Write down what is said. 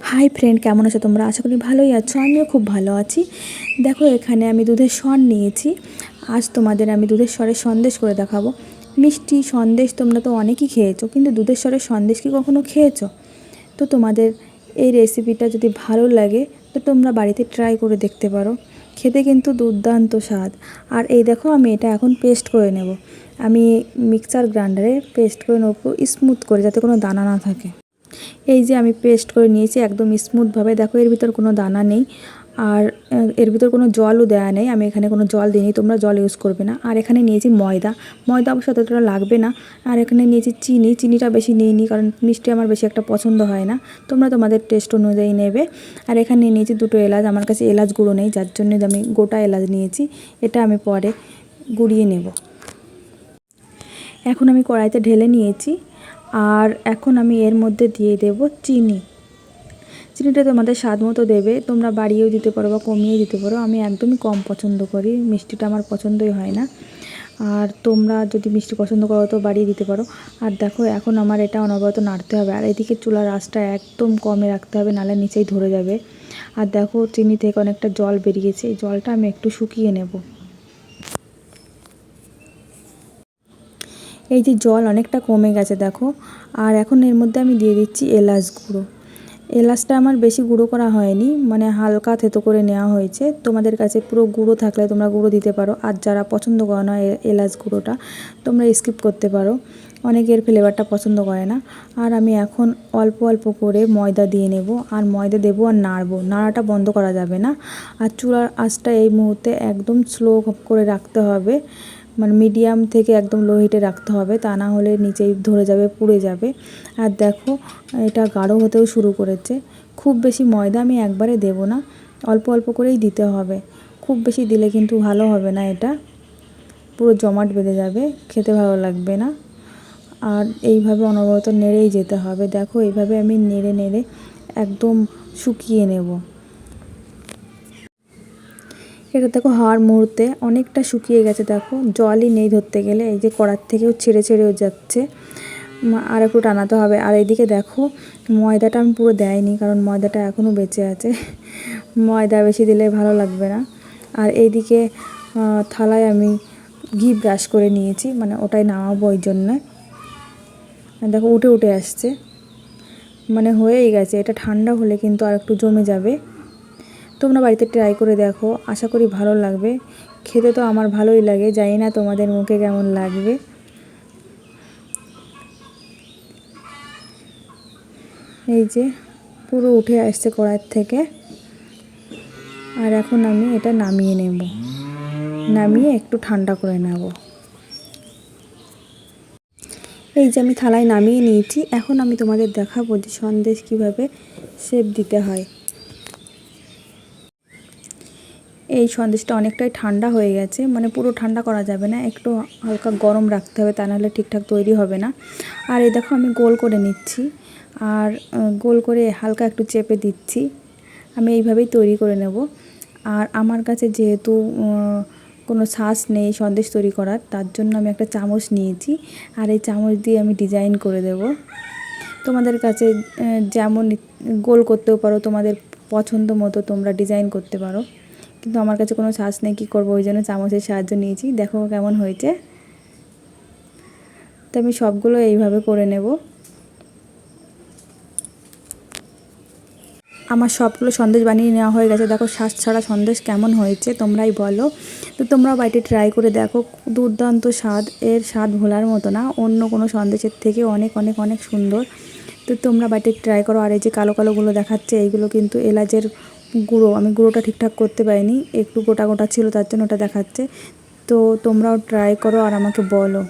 Hi friend কেমন আছো তোমরা? আশা করি ভালোই আছো, আমিও খুব ভালো আছি। দেখো, এখানে আমি দুধের স্বর নিয়েছি। আজ তোমাদের আমি দুধের স্বরের সন্দেশ করে দেখাবো। মিষ্টি সন্দেশ তোমরা তো অনেকই খেয়েছো, কিন্তু দুধের স্বরের সন্দেশ কি কখনো খেয়েছো? তো তোমাদের এই রেসিপিটা যদি ভালো লাগে, তো তোমরা বাড়িতে ট্রাই করে দেখতে পারো। খেতে কিন্তু দুর্দান্ত স্বাদ। আর এই দেখো, আমি এটা এখন পেস্ট করে নেব। আমি মিক্সার গ্রাইন্ডারে পেস্ট করে নেব স্মুথ করে, যাতে কোনো দানা না থাকে। এই যে আমি পেস্ট করে নিয়েছি একদম স্মুথভাবে দেখো, এর ভিতর কোনো দানা নেই আর এর ভিতর কোনো জলও দেওয়া নেই। আমি এখানে কোনো জল দিইনি, তোমরা জল ইউজ করবে না। আর এখানে নিয়েছি ময়দা। ময়দা অবশ্য অতটা লাগবে না। আর এখানে নিয়েছি চিনি। চিনিটা বেশি নিইনি কারণ মিষ্টি আমার বেশি একটা পছন্দ হয় না। তোমরা তোমাদের টেস্ট অনুযায়ী নেবে। আর এখানে নিয়েছি দুটো এলাচ। আমার কাছে এলাচ গুঁড়ো নেই, যার জন্য আমি গোটা এলাচ নিয়েছি। এটা আমি পরে গুঁড়িয়ে নেব। এখন আমি কড়াইতে ঢেলে নিয়েছি। আর এখন আমি এর মধ্যে দিয়ে দেব চিনি। চিনিটা তোমাদের স্বাদ মতো দেবে, তোমরা বাড়িয়েও দিতে পারো বা কমিয়ে দিতে পারো। আমি একদমই কম পছন্দ করি, মিষ্টিটা আমার পছন্দই হয় না। আর তোমরা যদি মিষ্টি পছন্দ করো তো বাড়িয়ে দিতে পারো। আর দেখো, এখন আমার এটা অনবরত নাড়তে হবে। আর এদিকে চুলার আঁচটা একদম কমে রাখতে হবে নাহলে নিচেই ধরে যাবে। আর দেখো, চিনি থেকে অনেকটা জল বেরিয়েছে। এই জলটা আমি একটু শুকিয়ে নেব। এই যে জল অনেকটা কমে গেছে, দেখো। আর এখন এর মধ্যে আমি দিয়ে দিচ্ছি এলাচ গুঁড়ো। এলাচটা আমার বেশি গুঁড়ো করা হয়নি মানে হালকা থেতো করে নেওয়া হয়েছে। তোমাদের কাছে পুরো গুঁড়ো থাকলে তোমরা গুঁড়ো দিতে পারো, আর যারা পছন্দ করে না এলাচ গুঁড়োটা, তোমরা স্কিপ করতে পারো। অনেকের ফ্লেভারটা পছন্দ করে না। আর আমি এখন অল্প অল্প করে ময়দা দিয়ে নেব, আর ময়দা দেবো আর নাড়বো। নাড়াটা বন্ধ করা যাবে না। আর চুলার আঁচটা এই মুহূর্তে একদম স্লো করে রাখতে হবে। মানে মিডিয়াম থেকে একদম লো হিটে রাখতে হবে, তা না হলে নিচেই ধরে যাবে, পুড়ে যাবে। আর দেখো, এটা গাঢ় হতেও শুরু করেছে। খুব বেশি ময়দা আমি একবারে দেব না, অল্প অল্প করেই দিতে হবে। খুব বেশি দিলে কিন্তু ভালো হবে না এটা। পুরো জমাট বেঁধে যাবে, খেতে ভালো লাগবে না। আর এইভাবে অনবরত নেড়েই যেতে হবে। দেখো, এইভাবে আমি নেড়ে নেড়ে একদম শুকিয়ে নেব। এটা দেখো হওয়ার মুহূর্তে অনেকটা শুকিয়ে গেছে, দেখো। জলই নেই ধরতে গেলে, এই যে কড়ার থেকেও ছেড়ে ছেড়েও যাচ্ছে। আর একটু টানাতে হবে। আর এইদিকে দেখো, ময়দাটা আমি পুরো দেয়নি, কারণ ময়দাটা এখনও বেঁচে আছে। ময়দা বেশি দিলে ভালো লাগবে না। আর এইদিকে থালায় আমি ঘি ব্রাশ করে নিয়েছি মানে ওটাই নামাবো ওই জন্যে। দেখো, উঠে উঠে আসছে। মানে হয়েই গেছে। এটা ঠান্ডা হলে কিন্তু আর একটু জমে যাবে। তোমরা বাড়িতে ট্রাই করে দেখো, আশা করি ভালো লাগবে। খেতে তো আমার ভালোই লাগে, জানি না তোমাদের মুখে কেমন লাগবে। এই যে, পুরো উঠে আসছে কড়াইয়ের থেকে। আর এখন আমি এটা নামিয়ে নেব। নামিয়ে একটু ঠান্ডা করে নেব। এই যে আমি থালায় নামিয়ে নিয়েছি। এখন আমি তোমাদের দেখাবো যে সন্দেশ কীভাবে শেপ দিতে হয়। এই সন্দেশটা অনেকটাই ঠান্ডা হয়ে গেছে মানে পুরো ঠান্ডা করা যাবে না, একটু হালকা গরম রাখতে হবে, তা নাহলে ঠিকঠাক তৈরি হবে না। আর এই দেখো আমি গোল করে নিচ্ছি, আর গোল করে হালকা একটু চেপে দিচ্ছি, আমি এইভাবেই তৈরি করে নেব। আর আমার কাছে যেহেতু কোনো শ্বাস নেই সন্দেশ তৈরি করার, তার জন্য আমি একটা চামচ নিয়েছি, আর এই চামচ দিয়ে আমি ডিজাইন করে দেব। তোমাদের কাছে যেমন গোল করতেও পারো, তোমাদের পছন্দ মতো তোমরা ডিজাইন করতে পারো। কিন্তু আমার কাছে কোনো শ্বাস নেই, কী করব? ওই জন্য চামচের সাহায্য নিয়েছি। দেখো কেমন হয়েছে। তো আমি সবগুলো এইভাবে করে নেব। আমার সবগুলো সন্দেশ বানিয়ে নেওয়া হয়ে গেছে। দেখো শ্বাস ছাড়া সন্দেশ কেমন হয়েছে, তোমরাই বলো। তো তোমরাও বাড়িতে ট্রাই করে দেখো, দুর্দান্ত স্বাদ, এর স্বাদ ভোলার মতো না। অন্য কোনো সন্দেশের থেকে অনেক অনেক অনেক সুন্দর। তো তোমরা বাড়িতে ট্রাই করো। আর এই যে কালো, কালোগুলো দেখাচ্ছে, এইগুলো কিন্তু এলাচের গুঁড়ো, আমি গুঁড়োটা ঠিকঠাক করতে পারিনি, একটু গোটা গোটা ছিল, তার জন্য ওটা দেখাচ্ছে। তো তোমরাও ট্রাই করো আর আমাকে বলো।